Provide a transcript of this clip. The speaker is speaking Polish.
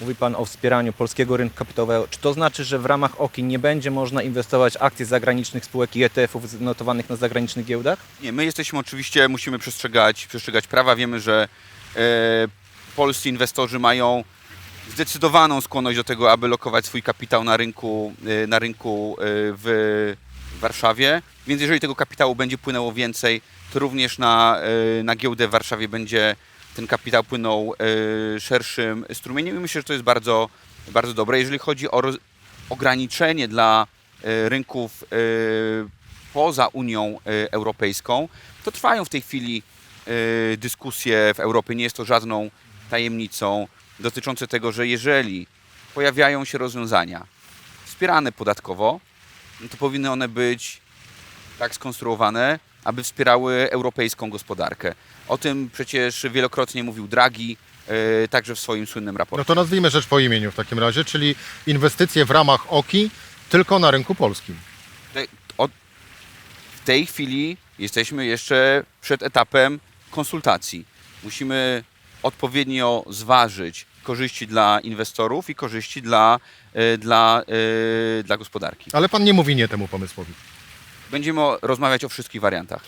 Mówi Pan o wspieraniu polskiego rynku kapitałowego. Czy to znaczy, że w ramach OKI nie będzie można inwestować w akcje zagranicznych spółek i ETF-ów notowanych na zagranicznych giełdach? Nie, my jesteśmy oczywiście, musimy przestrzegać, przestrzegać prawa. Wiemy, że e, polscy inwestorzy mają zdecydowaną skłonność do tego, aby lokować swój kapitał na rynku, e, na rynku e, w Warszawie. Więc jeżeli tego kapitału będzie płynęło więcej, to również na, e, na giełdę w Warszawie będzie ten kapitał płynął e, szerszym strumieniem i myślę, że to jest bardzo, bardzo dobre. Jeżeli chodzi o ograniczenie dla e, rynków e, poza Unią Europejską, to trwają w tej chwili dyskusje w Europie. Nie jest to żadną tajemnicą dotyczące tego, że jeżeli pojawiają się rozwiązania wspierane podatkowo, no to powinny one być tak skonstruowane, aby wspierały europejską gospodarkę. O tym przecież wielokrotnie mówił Draghi, e, także w swoim słynnym raporcie. No to nazwijmy rzecz po imieniu w takim razie, czyli inwestycje w ramach OKI tylko na rynku polskim. W tej chwili jesteśmy jeszcze przed etapem konsultacji. Musimy odpowiednio zważyć korzyści dla inwestorów i korzyści dla, e, dla, e, dla gospodarki. Ale pan nie mówi nie temu pomysłowi. Będziemy rozmawiać o wszystkich wariantach.